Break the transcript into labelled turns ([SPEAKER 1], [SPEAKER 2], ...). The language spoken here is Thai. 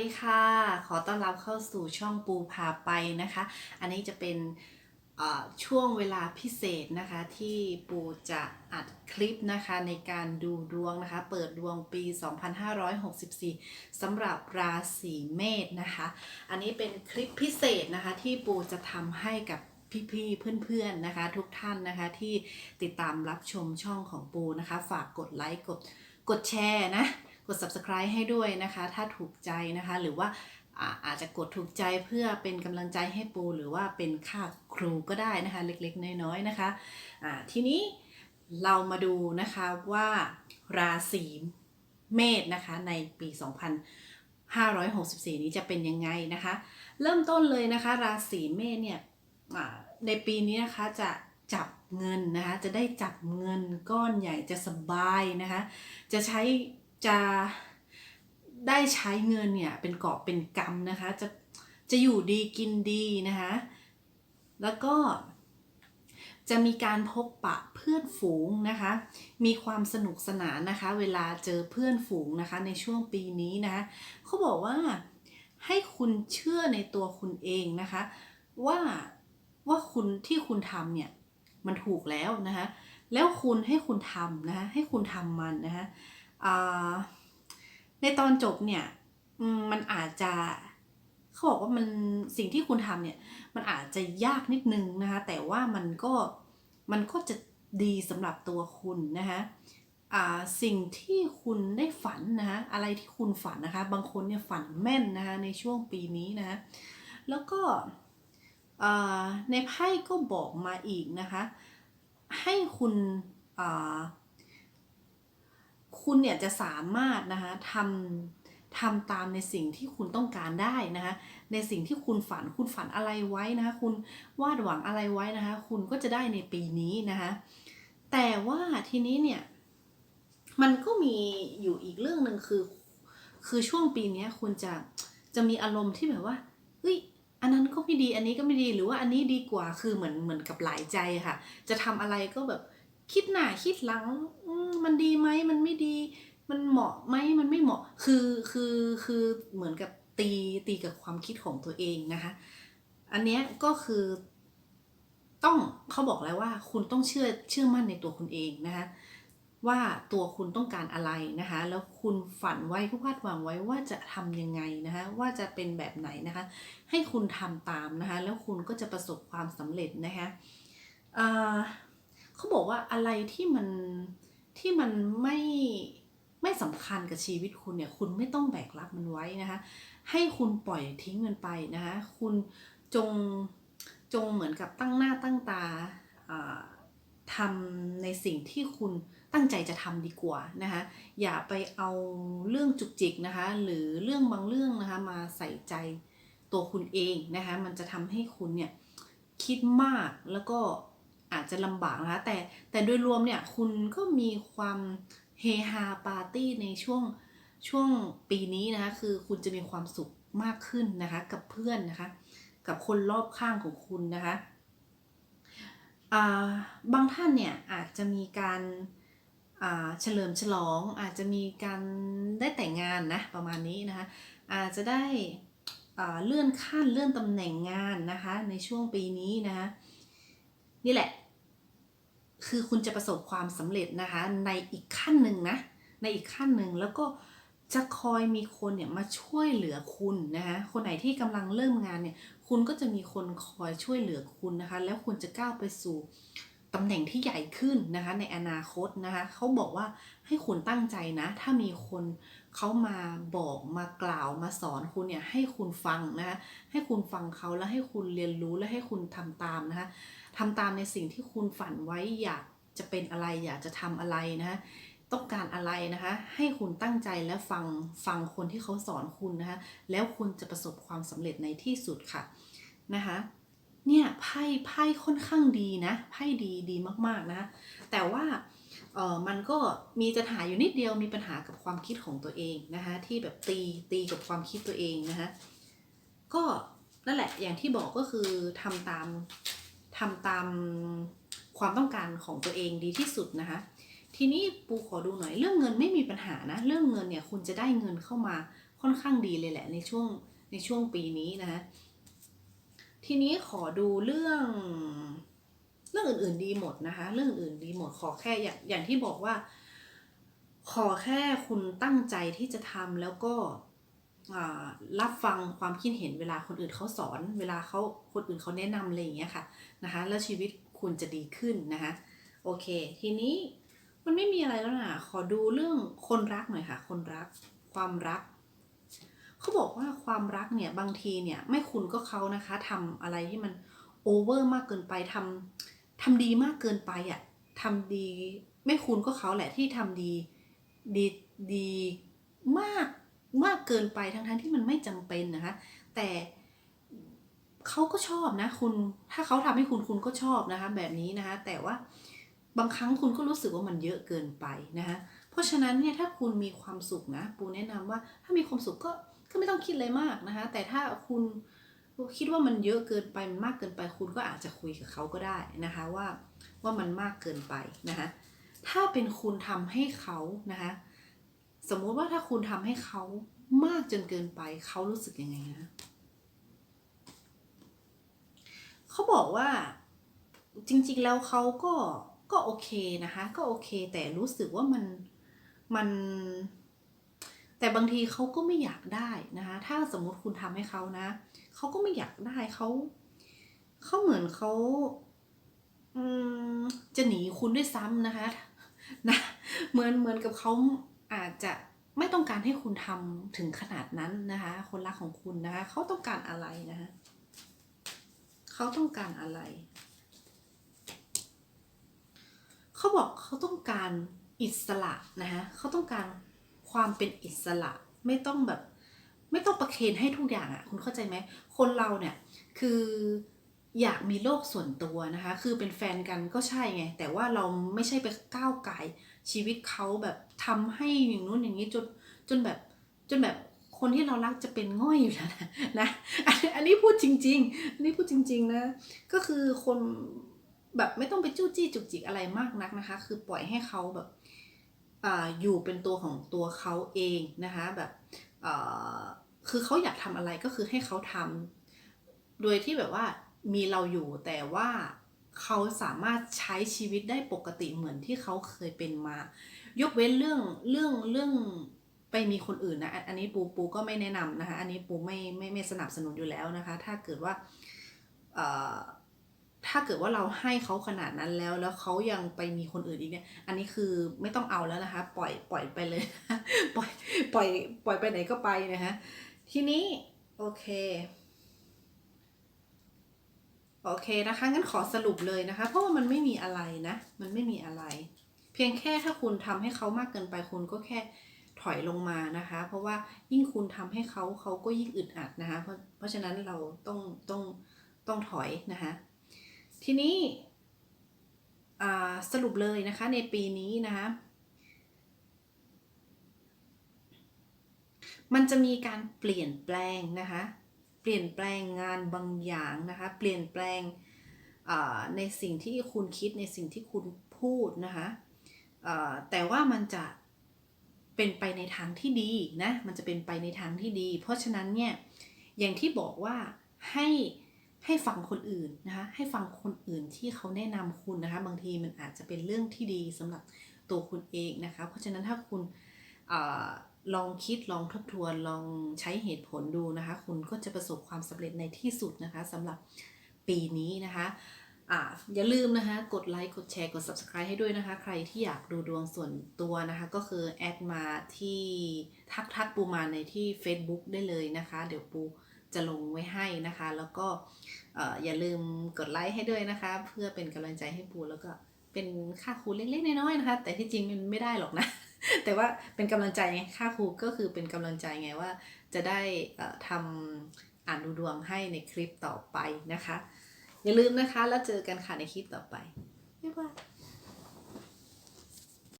[SPEAKER 1] ดีค่ะ ขอต้อนรับเข้าสู่ช่องปูพาไปนะคะ อันนี้จะเป็นช่วงเวลาพิเศษนะคะที่ปูจะอัดคลิปนะคะในการดูดวงนะคะ เปิดดวงปี 2564สำหรับราศีเมษนะคะ อันนี้เป็นคลิปพิเศษนะคะที่ปูจะทำให้กับพี่ๆเพื่อนๆนะคะ ทุกท่านนะคะที่ติดตามรับชมช่องของปูนะคะ ฝากกดไลค์กดกดแชร์นะ กด subscribe ให้ด้วยนะคะ ถ้าถูกใจนะคะ หรือว่าอาจจะกดถูกใจเพื่อเป็นกำลังใจให้ปู หรือว่าเป็นค่าครูก็ได้นะคะ เล็กๆ น้อยๆนะคะอ่าทีนี้เรามาดูนะคะว่าราศีเมษนะคะในปี 2564 นี้จะเป็นยังไงนะคะ เริ่มต้นเลยนะคะ ราศีเมษเนี่ยในปีนี้นะคะจะจับเงินนะคะ จะได้จับเงินก้อนใหญ่จะสบายนะคะ จะใช้ จะได้ใช้เงินเนี่ยเป็นกอบเป็นกำนะคะ จะจะอยู่ดีกินดีนะคะ แล้วก็จะมีการพบปะเพื่อนฝูงนะคะ มีความสนุกสนานนะคะ เวลาเจอเพื่อนฝูงนะคะ ในช่วงปีนี้นะคะเขาบอกว่าให้คุณเชื่อในตัวคุณเองนะคะ ว่าว่าคุณที่คุณทำเนี่ยมันถูกแล้วนะคะ แล้วคุณให้คุณทำนะคะให้คุณทำมันนะคะ ในตอนจบเนี่ยมันอาจจะเขาบอกว่ามันสิ่งที่คุณทำเนี่ย มันอาจจะยากนิดนึงนะคะแต่ว่ามันก็มันก็จะดีสำหรับตัวคุณนะคะสิ่งที่คุณได้ฝันนะคะอะไรที่คุณฝันนะคะ บางคนเนี่ยฝันแม่นนะคะในช่วงปีนี้นะคะแล้วก็ในไพ่ก็บอกมาอีกนะคะ ให้คุณ คุณเนี่ยจะสามารถนะคะทำทำตามในสิ่งที่คุณต้องการได้นะคะในสิ่งที่คุณฝันคุณฝันอะไรไว้นะคะคุณวาดหวังอะไรไว้นะคะคุณก็จะได้ในปีนี้นะคะแต่ว่าทีนี้เนี่ยมันก็มีอยู่อีกเรื่องหนึ่งคือ คือช่วงปีนี้คุณจะจะมีอารมณ์ที่แบบว่าเฮ้ยอันนั้นก็ไม่ดีอันนี้ก็ไม่ดีหรือว่าอันนี้ดีกว่าคือเหมือนเหมือนกับหลายใจค่ะ จะทำอะไรก็แบบ คิดหน้าคิดหลังมันดีไหมมันไม่ดี มันเหมาะไหมมันไม่เหมาะ คือคือคือเหมือนกับตีตีกับความคิดของตัวเองนะคะ อันเนี้ยก็คือต้องเขาบอกแล้วว่าคุณต้องเชื่อเชื่อมั่นในตัวคุณเองนะคะว่าตัวคุณต้องการอะไรนะคะ แล้วคุณฝันไว้วาดหวังไว้ว่าจะทำยังไงนะคะ ว่าจะเป็นแบบไหนนะคะ ให้คุณทำตามนะคะ แล้วคุณก็จะประสบความสำเร็จนะคะอ่า เขาบอกว่าอะไรที่มันที่มันไม่ไม่สำคัญกับชีวิตคุณเนี่ย คุณไม่ต้องแบกรับมันไว้นะคะ ให้คุณปล่อยทิ้งมันไปนะคะ คุณจงจงเหมือนกับตั้งหน้าตั้งตาอ่าทำในสิ่งที่คุณตั้งใจจะทำดีกว่านะคะ อย่าไปเอาเรื่องจุกจิกนะคะ หรือเรื่องบางเรื่องนะคะมาใส่ใจตัวคุณเองนะคะ มันจะทำให้คุณเนี่ยคิดมากแล้วก็ อาจจะลำบากนะคะแต่แต่โดยรวมเนี่ยคุณก็มีความเฮฮาปาร์ตี้ในช่วงช่วงปีนี้นะคะคือคุณจะมีความสุขมากขึ้นนะคะกับเพื่อนนะคะ กับคนรอบข้างของคุณนะคะาบางท่านเนี่ยอาจจะมีการเฉลิมฉลอง อาจจะมีการได้แต่งงานนะประมาณนี้นะคะอาจจะได้เลื่อนขั้นเลื่อนตำแหน่งงานนะคะในช่วงปีนี้นะคะ นี่แหละ คือคุณจะประสบความสำเร็จนะคะ ในอีกขั้นหนึ่งนะ ในอีกขั้นหนึ่งแล้วก็จะคอยมีคนเนี่ยมาช่วยเหลือคุณนะคะ คนไหนที่กำลังเริ่มงานเนี่ย คุณก็จะมีคนคอยช่วยเหลือคุณนะคะ แล้วคุณจะก้าวไปสู่ตำแหน่งที่ใหญ่ขึ้นนะคะ ในอนาคตนะคะ เขาบอกว่าให้คุณตั้งใจนะ ถ้ามีคน เขามาบอกมากล่าวมาสอนคุณเนี่ยให้คุณฟังนะคะให้คุณฟังเขาแล้วให้คุณเรียนรู้และให้คุณทำตามนะคะทำตามในสิ่งที่คุณฝันไว้อยากจะเป็นอะไรอยากจะทำอะไรนะคะต้องการอะไรนะคะ ให้คุณตั้งใจและฟังฟังคนที่เขาสอนคุณนะคะแล้วคุณจะประสบความสำเร็จในที่สุดค่ะนะคะเนี่ยไพ่ไพ่ค่อนข้างดีนะไพ่ดีดีมากๆนะ แต่ว่า เออมันก็มีปัญหาอยู่นิดเดียวมีปัญหากับความคิดของตัวเองนะคะที่แบบตีตีกับความคิดตัวเองนะคะก็นั่นแหละอย่างที่บอกก็คือทำตามทำตามความต้องการของตัวเองดีที่สุดนะคะทีนี้ปูขอดูหน่อยเรื่องเงินไม่มีปัญหานะเรื่องเงินเนี่ยคุณจะได้เงินเข้ามาค่อนข้างดีเลยแหละในช่วงในช่วงปีนี้นะฮะทีนี้ขอดูเรื่อง รื่องอื่น ๆ ดีหมดนะคะ เรื่องอื่นดีหมดขอแค่อย่างอย่างที่บอกว่า ขอแค่คุณตั้งใจที่จะทำแล้วก็รับฟังความคิดเห็นเวลาคนอื่นเขาสอน เวลาเขาคนอื่นเขาแนะนำอะไรอย่างเงี้ยค่ะนะคะ แล้วชีวิตคุณจะดีขึ้นนะคะโอเค ทีนี้มันไม่มีอะไรแล้วนะขอดูเรื่องคนรักหน่อยค่ะ คนรัก ความรักเขาบอกว่าความรักเนี่ยบางทีเนี่ยไม่คุณก็เขานะคะทำอะไรที่มันโอเวอร์มากเกินไปทำ ทำดีมากเกินไปอะ่ะทำดีไม่คุณก็เขาแหละที่ทำดีดีดีมากมากเกินไปทั้งทั้งที่มันไม่จำเป็นนะคะ แต่เขาก็ชอบนะคุณถ้าเขาทำให้คุณคุณก็ชอบนะคะ แบบนี้นะคะ แต่ว่าบางครั้งคุณก็รู้สึกว่ามันเยอะเกินไปนะคะเพราะฉะนั้นเนี่ยถ้าคุณมีความสุขนะ ปูแนะนำว่าถ้ามีความสุขก็ก็ไม่ต้องคิดอะไรมากนะคะ แต่ถ้าคุณ คิดว่ามันเยอะเกินไปมันมากเกินไปคุณก็อาจจะคุยกับเขาก็ได้นะคะว่าว่ามันมากเกินไปนะคะถ้าเป็นคุณทำให้เขานะคะสมมุติว่าถ้าคุณทำให้เขามากจนเกินไปเขารู้สึกยังไงนะเขาบอกว่าจริงๆแล้วเขาก็ก็โอเคนะคะ ก็โอเค แต่รู้สึกว่ามันมัน แต่บางทีเขาก็ไม่อยากได้นะคะ ถ้าสมมติคุณทำให้เขานะ เขาก็ไม่อยากได้เขาเขาเหมือนเขาจะหนีคุณด้วยซ้ำนะคะนะเหมือนเหมือนกับเขาอาจจะไม่ต้องการให้คุณทำถึงขนาดนั้นนะคะ คนรักของคุณนะคะเขาต้องการอะไรนะคะเขาต้องการอะไร เขาบอกเขาต้องการอิสระนะคะเขาต้องการ ความเป็นอิสระไม่ต้องแบบ ไม่ต้องประเคนให้ทุกอย่างอะ่ะ คุณเข้าใจไหมคนเราเนี่ยคืออยากมีโลกส่วนตัวนะคะ คือเป็นแฟนกันก็ใช่ไง แต่ว่าเราไม่ใช่ไปก้าวไก่ชีวิตเขาแบบทำให้อย่างนู้นอย่างนี้จนจนแบบจนแบบคนที่เรารักจะเป็นง่อยอยู่แล้วนะนะอันอันนี้พูดจริง ๆ อันนี้พูดจริง ๆนะ ก็คือคนแบบไม่ต้องไปจู้จี้จุกจิกอะไรมากนักนะคะ คือปล่อยให้เขาแบบ อยู่เป็นตัวของตัวเขาเองนะคะแบบคือเขาอยากทำอะไรก็คือให้เขาทำโดยที่แบบว่ามีเราอยู่แต่ว่าเขาสามารถใช้ชีวิตได้ปกติเหมือนที่เขาเคยเป็นมา ยกเว้นเรื่องเรื่องเรื่องไปมีคนอื่นนะอันนี้ปูปูก็ไม่แนะนำนะคะ อันนี้ปูไม่ไม่ไม่สนับสนุนอยู่แล้วนะคะ ถ้าเกิดว่า ถ้าเกิดว่าเราให้เขาขนาดนั้นแล้ว แล้วเขายังไปมีคนอื่นอีกเนี่ย อันนี้คือไม่ต้องเอาแล้วนะคะ ปล่อยปล่อยไปเลยปล่อยปล่อยปล่อยไปไหนก็ไปนะคะทีนี้โอเคโอเคนะคะงั้นขอสรุปเลยนะคะ เพราะว่ามันไม่มีอะไรนะ มันไม่มีอะไร เพียงแค่ถ้าคุณทำให้เขามากเกินไปคุณก็แค่ถอยลงมานะคะ เพราะว่ายิ่งคุณทำให้เขาเขาก็ยิ่งอึดอัดนะคะ เพราะเพราะฉะนั้นเราต้องต้องต้องถอยนะคะ ทีนี้สรุปเลยนะคะในปีนี้นะคะมันจะมีการเปลี่ยนแปลงนะคะเปลี่ยนแปลงงานบางอย่างนะคะ เปลี่ยนแปลงในสิ่งที่คุณคิดในสิ่งที่คุณพูดนะคะแต่ว่ามันจะเป็นไปในทางที่ดีนะ มันจะเป็นไปในทางที่ดี เพราะฉะนั้นเนี่ย อย่างที่บอกว่าให้ ให้ฟังคนอื่นนะคะ ให้ฟังคนอื่นที่เขาแนะนำคุณนะคะ บางทีมันอาจจะเป็นเรื่องที่ดีสำหรับตัวคุณเองนะคะ เพราะฉะนั้นถ้าคุณอลองคิดลองทบทวนลองใช้เหตุผลดูนะคะ คุณก็จะประสบความสำเร็จในที่สุดนะคะสำหรับปีนี้นะคะอ่าอย่าลืมนะคะ กดไลค์กดแชร์กด subscribe ให้ด้วยนะคะ ใครที่อยากดูดวงส่วนตัวนะคะ ก็คือแอดมาที่ทักทักปูมาในที่ Facebook ได้เลยนะคะ เดี๋ยวปู จะลงไว้ให้นะคะ แล้วก็เอ่ออย่าลืมกดไลค์ให้ด้วยนะคะ เพื่อเป็นกำลังใจให้ปูแล้วก็เป็นค่าครูเล็กๆน้อยๆนะคะ แต่ที่จริงมันไม่ได้หรอกนะ แต่ว่าเป็นกำลังใจไงค่าครูก็คือเป็นกำลังใจไงว่า จะได้เอ่อทำอ่านดูดวงให้ในคลิปต่อไปนะคะ อย่าลืมนะคะแล้วเจอกันค่ะในคลิปต่อไปบ๊ายบาย